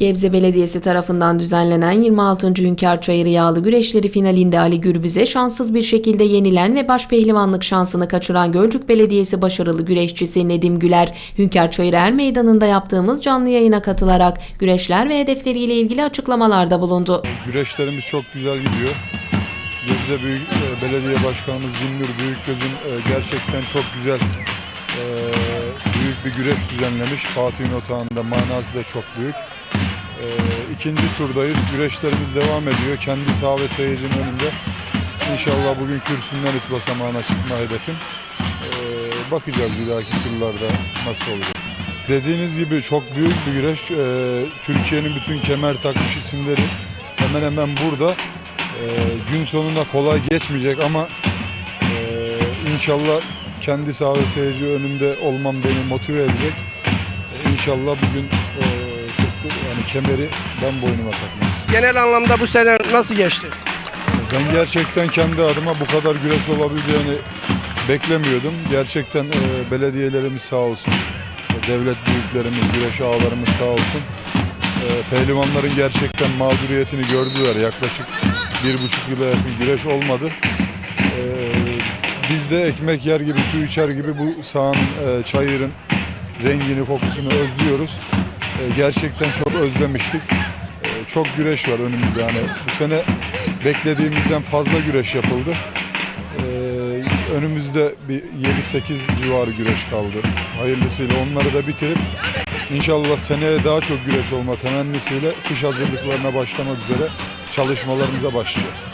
Gebze Belediyesi tarafından düzenlenen 26. Hünkar Çayırı Yağlı Güreşleri finalinde Ali Gürbüz'e şanssız bir şekilde yenilen ve başpehlivanlık şansını kaçıran Gölcük Belediyesi başarılı güreşçisi Nedim Güler, Hünkar Çayırı Er Meydanı'nda yaptığımız canlı yayına katılarak güreşler ve hedefleriyle ilgili açıklamalarda bulundu. Güreşlerimiz çok güzel gidiyor. Gebze Büyük e, Belediye Başkanımız Zinnur Büyükgöz'ün e, gerçekten çok güzel e, büyük bir güreş düzenlemiş. Fatih'in otağında manası da çok büyük. E, ikinci turdayız. Güreşlerimiz devam ediyor. Kendi sağ ve seyircinin önünde. İnşallah bugün kürsünden üst basamağına çıkma hedefim. E, bakacağız bir dahaki turlarda nasıl olacak. Dediğiniz gibi çok büyük bir güreş. E, Türkiye'nin bütün kemer takmış isimleri hemen hemen burada. E, gün sonunda kolay geçmeyecek ama e, inşallah kendi sağ ve seyirci önünde olmam beni motive edecek. E, inşallah bugün e, yani kemeri ben boynuma takmak istiyorum. Genel anlamda bu sene nasıl geçti? Ben gerçekten kendi adıma bu kadar güreş olabileceğini beklemiyordum. Gerçekten e, belediyelerimiz sağ olsun, e, devlet büyüklerimiz, güreş ağalarımız sağ olsun. E, pehlivanların gerçekten mağduriyetini gördüler. Yaklaşık bir buçuk yıla yakın güreş olmadı. E, biz de ekmek yer gibi, su içer gibi bu sahanın, e, çayırın rengini, kokusunu özlüyoruz. E, gerçekten çok özlemiştik. E, çok güreş var önümüzde. Yani bu sene beklediğimizden fazla güreş yapıldı. Ee, önümüzde bir 7-8 civarı güreş kaldı. Hayırlısıyla onları da bitirip inşallah seneye daha çok güreş olma temennisiyle kış hazırlıklarına başlamak üzere çalışmalarımıza başlayacağız.